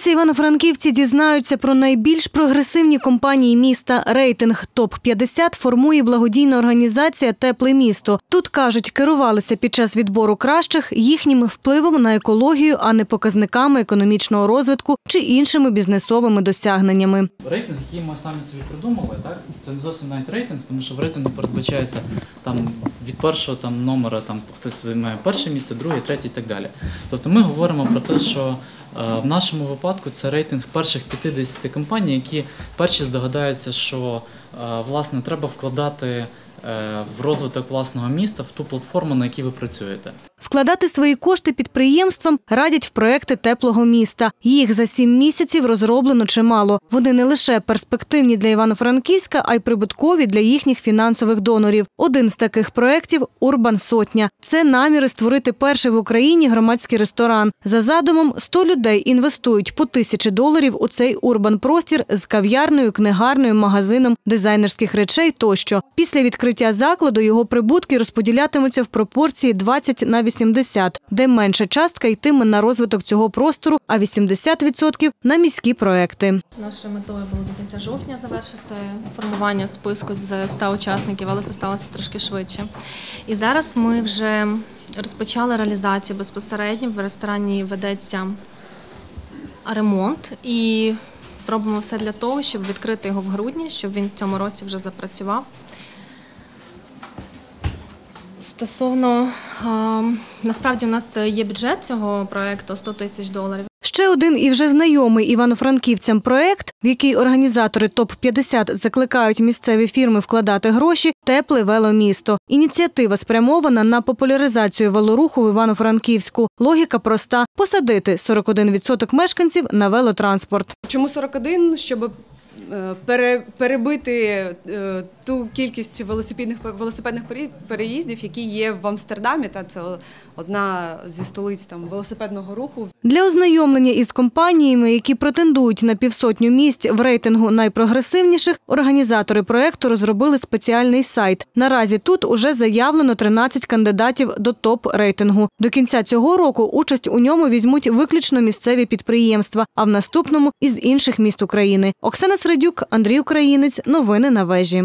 році івано-франківці дізнаються про найбільш прогресивні компанії міста. Рейтинг топ 50 формує благодійна організація Тепле місто. Тут кажуть, керувалися під час відбору кращих їхнім впливом на екологію, а не показниками економічного розвитку чи іншими бізнесовими досягненнями. Рейтинг, який ми самі собі придумали, так це не зовсім навіть рейтинг, тому що в рейтингу передбачається там від першого там номера, там хтось займає перше місце, друге, третє і так далі. Тобто ми говоримо про те, що в нашому випадку це рейтинг перших 50 компаній, які перші здогадаються, що е, власне треба вкладати е, в розвиток власного міста в ту платформу, на якій ви працюєте. Вкладати свої кошти підприємствам радять в проекти теплого міста. Їх за сім місяців розроблено чимало. Вони не лише перспективні для Івано-Франківська, а й прибуткові для їхніх фінансових донорів. Один з таких проєктів – Урбан Сотня. Це наміри створити перший в Україні громадський ресторан. За задумом, 100 людей інвестують по тисячі доларів у цей урбан простір з кав'ярною, книгарною, магазином, дизайнерських речей тощо. Після відкриття закладу його прибутки розподілятимуться в пропорції 20 на 80, де менша частка йтиме на розвиток цього простору, а 80% – на міські проекти. Нашою метою було до кінця жовтня завершити формування списку з 100 учасників, але це сталося трошки швидше. І зараз ми вже розпочали реалізацію безпосередньо. В ресторані ведеться ремонт і робимо все для того, щоб відкрити його в грудні, щоб він в цьому році вже запрацював. Стосовно а, насправді у нас є бюджет цього проекту 100 тисяч доларів. Ще один і вже знайомий івано-франківцям проект, в який організатори ТОП-50 закликають місцеві фірми вкладати гроші – «Тепле веломісто». Ініціатива спрямована на популяризацію велоруху в Івано-Франківську. Логіка проста – посадити 41% мешканців на велотранспорт. Чому 41? Щоб перебити е, ту кількість велосипедних велосипедних пере- переїздів, які є в Амстердамі. Та це одна зі столиць там велосипедного руху. Для ознайомлення із компаніями, які претендують на півсотню місць в рейтингу найпрогресивніших, організатори проекту розробили спеціальний сайт. Наразі тут уже заявлено 13 кандидатів до топ-рейтингу. До кінця цього року участь у ньому візьмуть виключно місцеві підприємства, а в наступному – із інших міст України. Оксана Середюк, Андрій Українець. Новини на вежі.